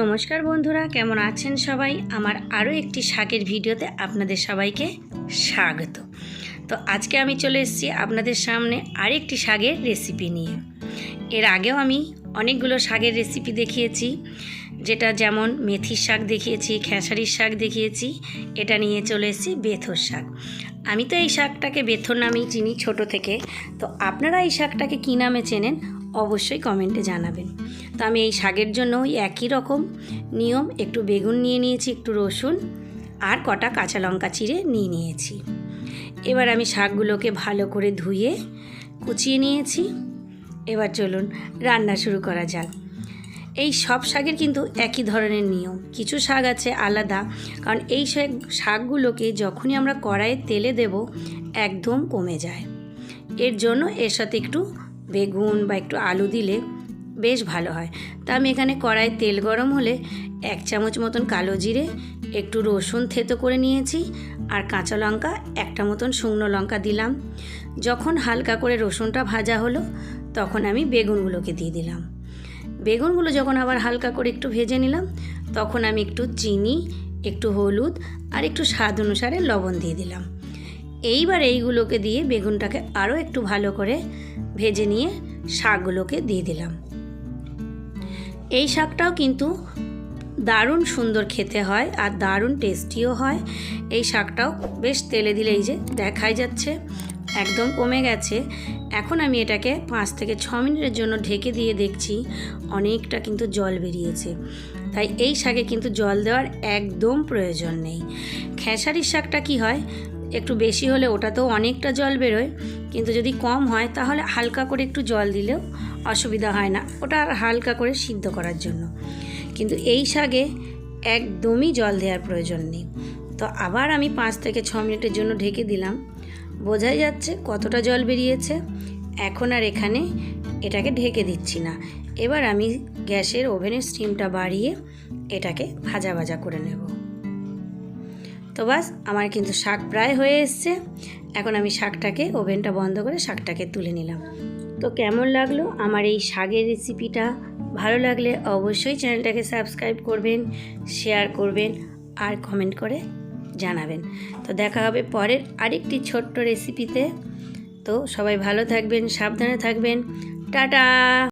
নমস্কার বন্ধুরা, কেমন আছেন সবাই? আমার আরও একটি শাকের ভিডিওতে আপনাদের সবাইকে স্বাগত। তো আজকে আমি চলে এসেছি আপনাদের সামনে আরেকটি শাকের রেসিপি নিয়ে। এর আগেও আমি অনেকগুলো শাকের রেসিপি দেখিয়েছি, যেটা যেমন মেথির শাক দেখিয়েছি, খেসারির শাক দেখিয়েছি, এটা নিয়ে চলে এসেছি বেথর শাক। আমি তো এই শাকটাকে বেথর নামেই চিনি ছোট থেকে। তো আপনারা এই শাকটাকে কী নামে চেনেন? অবশ্যই কমেন্টে জানাবেন। তো আমি এই শাকের জন্য ওই একই রকম নিয়ম, একটু বেগুন নিয়ে নিয়েছি, একটু রসুন আর কটা কাঁচা লঙ্কা চিড়ে নিয়ে নিয়েছি। এবার আমি শাকগুলোকে ভালো করে ধুয়ে কুচিয়ে নিয়েছি। এবার চলুন রান্না শুরু করা যাক। এই সব শাকের কিন্তু একই ধরনের নিয়ম, কিছু শাক আছে আলাদা, কারণ এই শাক শাকগুলোকে যখনই আমরা কড়াইয়ে তেলে দেব, একদম কমে যায়। এর জন্য এর সাথে একটু বেগুন বা একটু আলু দিলে বেশ ভালো হয়। তা আমি এখানে কড়াইয়ে তেল গরম হলে এক চামচ মতন কালো জিরে, একটু রসুন থেতো করে নিয়েছি আর কাঁচা লঙ্কা একটা মতন শুকনো লঙ্কা দিলাম। যখন হালকা করে রসুনটা ভাজা হলো, তখন আমি বেগুনগুলোকে দিয়ে দিলাম। বেগুনগুলো যখন আবার হালকা করে একটু ভেজে নিলাম, তখন আমি একটু চিনি, একটু হলুদ আর একটু স্বাদ অনুসারে লবণ দিয়ে দিলাম। এইবার এইগুলোকে দিয়ে বেগুনটাকে আরও একটু ভালো করে ভেজে নিয়ে শাকগুলোকে দিয়ে দিলাম। এই শাকটাও কিন্তু দারুণ সুন্দর খেতে হয় আর দারুণ টেস্টিও হয়। এই শাকটাও বেশ তেলে দিলে এই যে দেখাই যাচ্ছে, একদম কমে গেছে। এখন আমি এটাকে পাঁচ থেকে ছ মিনিটের জন্য ঢেকে দিয়ে দেখছি অনেকটা কিন্তু জল বেরিয়েছে। তাই এই শাকে কিন্তু জল দেওয়ার একদম প্রয়োজন নেই। খেসারির শাকটা কি হয়, একটু বেশি হলে ওটাতেও অনেকটা জল বেরোয়। কিন্তু যদি কম হয়, তাহলে হালকা করে একটু জল দিলেও অসুবিধা হয় না। ওটা আর হালকা করে সিদ্ধ করার জন্য। কিন্তু এই শাকে একদমই জল দেওয়ার প্রয়োজন নেই। তো আবার আমি পাঁচ থেকে ছ মিনিটের জন্য ঢেকে দিলাম। বোঝাই যাচ্ছে কতটা জল বেরিয়েছে। এখন আর এখানে এটাকে ঢেকে দিচ্ছি না। এবার আমি গ্যাসের ওভেনের স্টিমটা বাড়িয়ে এটাকে ভাজা ভাজা করে নেব। তো বাস, আমার কিন্তু শাক প্রায় হয়ে এসছে। এখন আমি শাকটাকে, ওভেনটা বন্ধ করে শাকটাকে তুলে নিলাম। তো কেমন লাগল আমার এই শাকের রেসিপিটা? ভালো লাগলে অবশ্যই চ্যানেলটাকে সাবস্ক্রাইব করবেন, শেয়ার করবেন আর কমেন্ট করে জানাবেন। তো দেখা হবে পরের আরেকটি ছোট্ট রেসিপিতে। তো সবাই ভালো থাকবেন, সাবধানে থাকবেন। টাটা!